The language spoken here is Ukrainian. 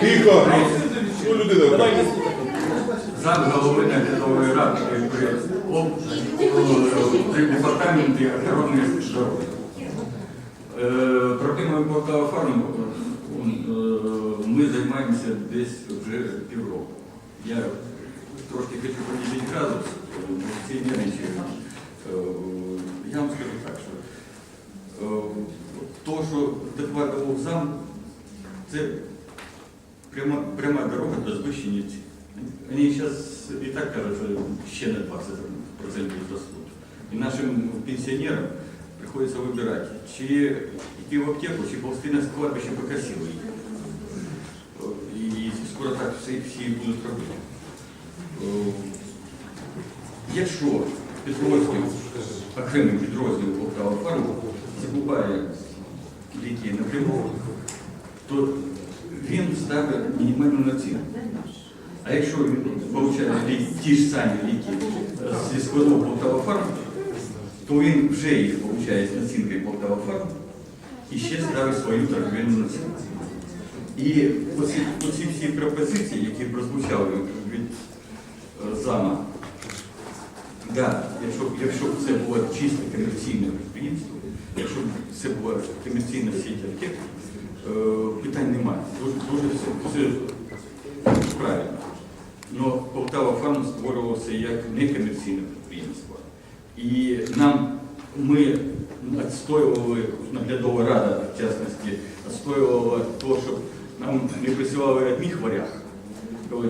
Тихо. Зам голови наглядової ради. При, при департаменті охорони здоров'я. Е, Проблемою Полтава ми займаємося десь вже півроку. Я трошки хочу поділити градус, е, всі нервничають. Е, Я вам скажу так, що е, що докладував зам, це пряма, пряма дорога до звищення цін. Вони зараз і так кажуть, ще на 20% ростуть. І нашим пенсіонерам приходиться вибирати, чи йти в аптеку, чи повзти на кладбище покосили їх. І скоро так всі, всі будуть робити. Якщо підрозділ, окремий підрозділ Полтава фарму закупає ліки напряму, то він ставить мінімальну націнку. А якщо він отримує ті ж самі ліки зі складу Полтава фарм, то він вже їх отримує з націнкою Полтава фарм і ще ставить свою торговельну націнку. І оці, оці всі пропозиції, які прозвучали від е, зама, да, якщо, якщо б це було чисто комерційне підприємство, якщо б це була комерційна сіть аптек, е, питань немає. Дуже, дуже все, все правильно. Но Полтава Фарм створювався як некомерційне підприємство. І нам ми відстоювали, наглядова рада, в частності, відстоювала те, щоб нам не присилали одних коли